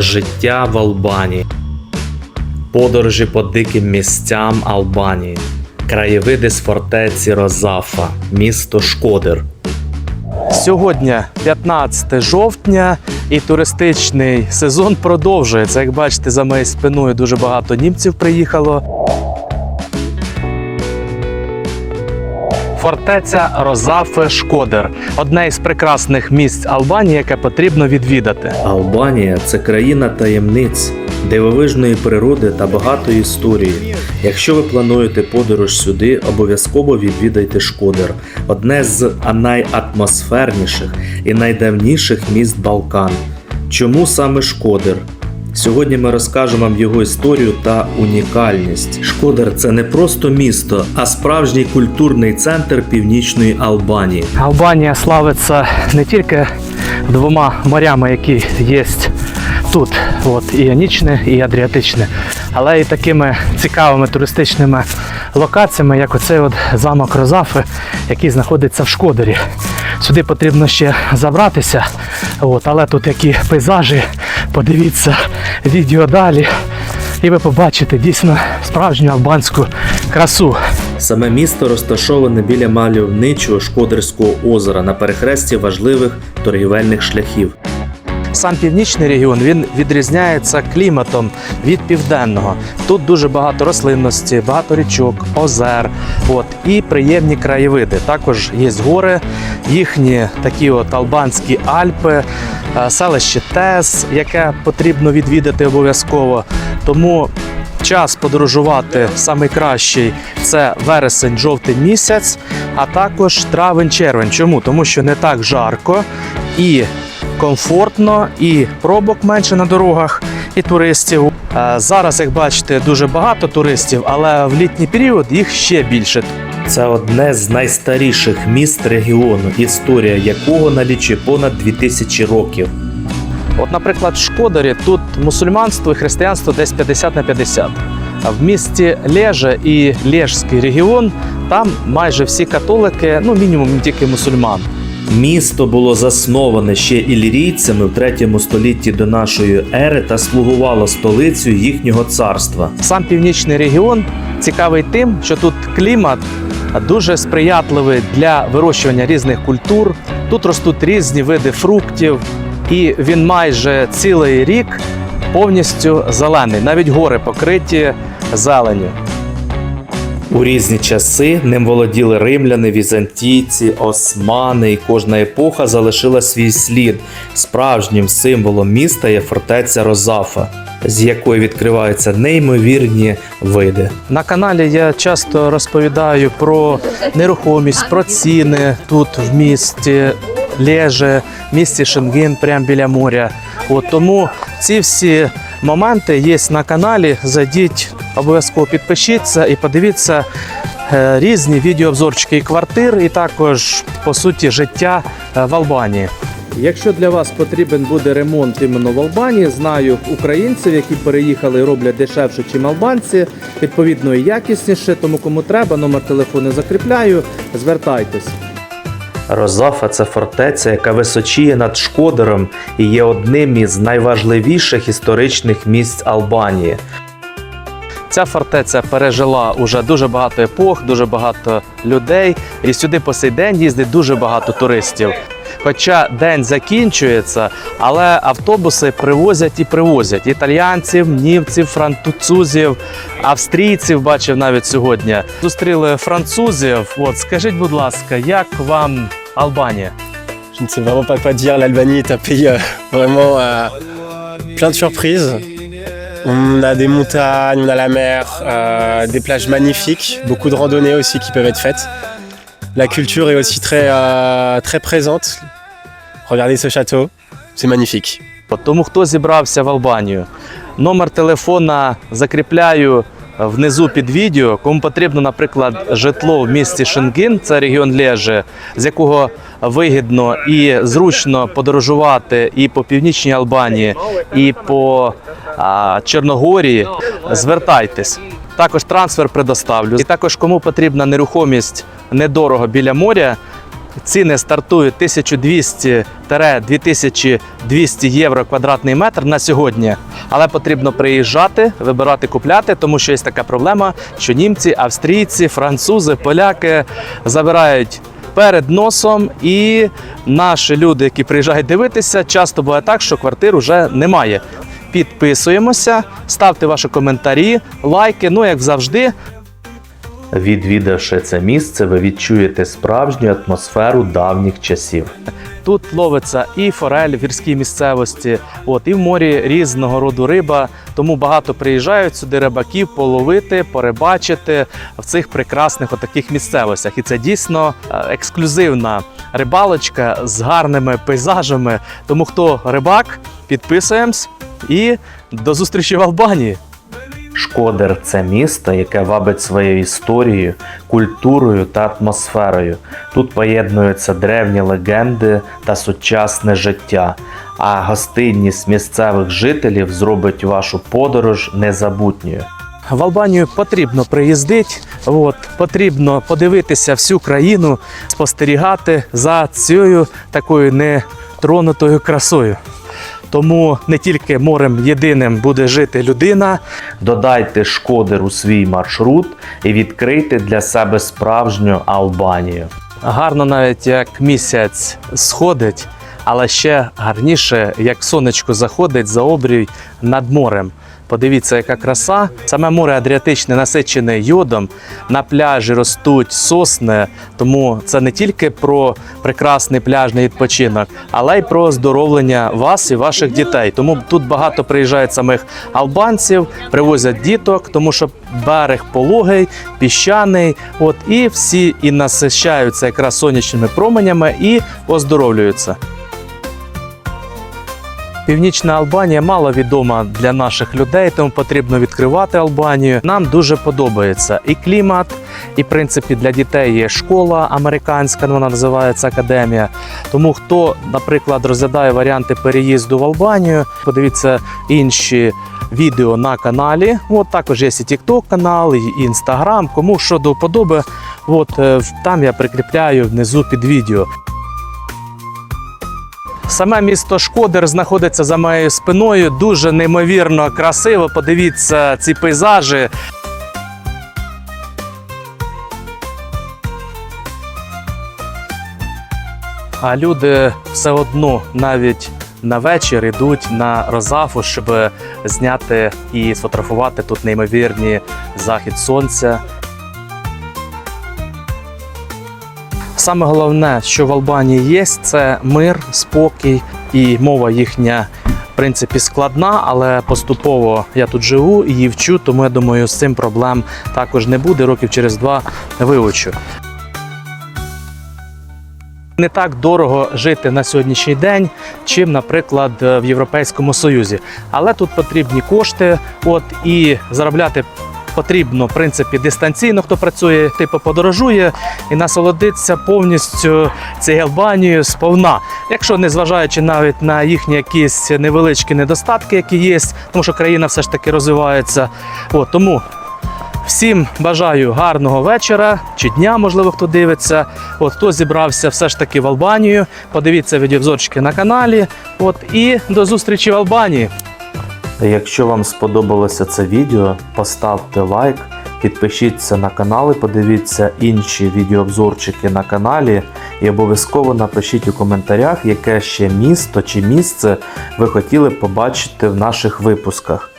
Життя в Албанії. Подорожі по диким місцям Албанії. Краєвиди з фортеці Розафа, місто Шкодер. Сьогодні 15 жовтня, і туристичний сезон продовжується. Як бачите, за моєю спиною дуже багато німців приїхало. Фортеця Розафе Шкодер одне із прекрасних місць Албанії, яке потрібно відвідати. Албанія це країна таємниць, дивовижної природи та багатої історії. Якщо ви плануєте подорож сюди, обов'язково відвідайте Шкодер, одне з найатмосферніших і найдавніших міст Балкан. Чому саме Шкодер? Сьогодні ми розкажемо вам його історію та унікальність. Шкодер це не просто місто, а справжній культурний центр північної Албанії. Албанія славиться не тільки двома морями, які є тут, от, і Іонічне, і Адріатичне, але й такими цікавими туристичними локаціями, як оцей от замок Розафи, який знаходиться в Шкодері. Сюди потрібно ще забратися, от, але тут які пейзажі, подивіться відео далі, і ви побачите дійсно справжню албанську красу. Саме місто розташоване біля мальовничого Шкодерського озера на перехресті важливих торгівельних шляхів. Сам північний регіон він відрізняється кліматом від південного. Тут дуже багато рослинності, багато річок, озер, от і приємні краєвиди. Також є гори, їхні такі от албанські Альпи, е, селище Тес, яке потрібно відвідати обов'язково. Тому час подорожувати самий кращий це вересень, жовтий місяць, а також травень-червень. Чому? Тому що не так жарко і комфортно, і пробок менше на дорогах, і туристів. Е, Зараз, як бачите, дуже багато туристів, але в літній період їх ще більше. Це одне з найстаріших міст регіону, історія якого налічує понад 2000 років. От, наприклад, в Шкодарі тут мусульманство і християнство десь 50 на 50. А в місті Леже і Лежський регіон там майже всі католики, ну мінімум тільки мусульман. Місто було засноване ще ілірійцями в 3 столітті до нашої ери та слугувало столицею їхнього царства. Сам північний регіон цікавий тим, що тут клімат дуже сприятливий для вирощування різних культур. Тут ростуть різні види фруктів, і він майже цілий рік повністю зелений. Навіть гори покриті зеленю. У різні часи ним володіли римляни, візантійці, османи, і кожна епоха залишила свій слід. Справжнім символом міста є фортеця Розафа, з якої відкриваються неймовірні види. На каналі я часто розповідаю про нерухомість, про ціни тут в місті Леже, місті Шенген, прямо біля моря. От тому ці всі моменти є на каналі. Зайдіть, обов'язково підпишіться і подивіться е, різні відеообзорчики і квартир, і також по суті життя е, в Албанії. Якщо для вас потрібен буде ремонт іменно в Албанії, знаю українців, які переїхали і роблять дешевше, ніж албанці, відповідно і якісніше. Тому кому треба, номер телефону закріпляю. Звертайтесь. Розафа це фортеця, яка височіє над Шкодером і є одним із найважливіших історичних місць Албанії. Ця фортеця пережила уже дуже багато епох, дуже багато людей, і сюди по сей день їздить дуже багато туристів. Хоча день закінчується, але автобуси привозять і привозять італіянців, німців, французів, австрійців. Бачив навіть сьогодні. Зустріли французів. От скажіть, будь ласка, як вам Албанія? Je ne sais vraiment pas quoi dire. L'Albanie est un pays euh, vraiment euh, plein de surprises. On a des montagnes, on a la mer, euh, des plages magnifiques, beaucoup de randonnées aussi qui peuvent être faites. La culture est aussi très, euh, très présente. Regardez ce château, c'est magnifique. Тому хто зібрався в Албанію, номер телефона закріпляю внизу під відео. Кому потрібно, наприклад, житло в місті Шенген, це регіон Леже, з якого вигідно і зручно подорожувати і по північній Албанії, і по а, Чорногорії. Звертайтесь. Також трансфер предоставлю. І також кому потрібна нерухомість недорого біля моря. Ціни стартують 1200-2200 євро квадратний метр на сьогодні. Але потрібно приїжджати, вибирати, купляти, тому що є така проблема, що німці, австрійці, французи, поляки забирають перед носом, і наші люди, які приїжджають дивитися, часто буває так, що квартир вже немає. Підписуємося, ставте ваші коментарі, лайки. Ну як завжди, Відвідавши це місце, ви відчуєте справжню атмосферу давніх часів. Тут ловиться і форель в гірській місцевості, от і в морі різного роду риба. Тому багато приїжджають сюди рибаків половити, порибачити в цих прекрасних отаких місцевостях. І це дійсно е, ексклюзивна рибалочка з гарними пейзажами. Тому хто рибак, підписуємось і до зустрічі в Албанії. Шкодер це місто, яке вабить своєю історією, культурою та атмосферою. Тут поєднуються древні легенди та сучасне життя, а гостинність місцевих жителів зробить вашу подорож незабутньою. В Албанію потрібно приїздити, от, потрібно подивитися всю країну, спостерігати за цією такою нетронутою красою. Тому не тільки морем єдиним буде жити людина, Додайте шкодер у свій маршрут і відкрийте для себе справжню Албанію. гарно навіть як місяць сходить, але ще гарніше, як сонечко заходить за обрій над морем. Подивіться, яка краса. Саме море Адріатичне насичене йодом. На пляжі ростуть сосни, тому це не тільки про прекрасний пляжний відпочинок, але й про оздоровлення вас і ваших дітей. Тому тут багато приїжджають самих албанців, привозять діток, тому що берег пологий, піщаний. От і всі і насищаються якраз сонячними променями і оздоровлюються. Північна Албанія мало відома для наших людей, тому потрібно відкривати Албанію. Нам дуже подобається і клімат, і в принципі для дітей є школа американська, вона називається академія. Тому хто, наприклад, розглядає варіанти переїзду в Албанію, подивіться інші відео на каналі. От також є і TikTok канал, і Instagram. Кому що до вподоби, от е, там я прикріпляю внизу під відео. Саме місто Шкодер знаходиться за моєю спиною. Дуже неймовірно красиво. Подивіться ці пейзажі. А люди все одно навіть на вечір йдуть на Розафу, щоб зняти і сфотографувати тут неймовірні захід сонця. Саме головне, що в Албанії є, це мир, спокій і мова їхня. В принципі, складна, але поступово я тут живу і її вчу, тому я думаю, з цим проблем також не буде. Років через два вивчу. Не так дорого жити на сьогоднішній день, чим, наприклад, в Європейському Союзі. Але тут потрібні кошти, от і заробляти потрібно, в принципі, дистанційно, хто працює, типу подорожує і насолодиться повністю цією Албанією сповна. Якщо не зважаючи навіть на їхні якісь невеличкі недостатки, які є, тому що країна все ж таки розвивається. От, тому Всім бажаю гарного вечора чи дня, можливо, хто дивиться. От хто зібрався все ж таки в Албанію. Подивіться відеообзорчики на каналі. От і до зустрічі в Албанії. Якщо вам сподобалося це відео, поставте лайк, підпишіться на канал і подивіться інші відеообзорчики на каналі. І обов'язково напишіть у коментарях, яке ще місто чи місце ви хотіли б побачити в наших випусках.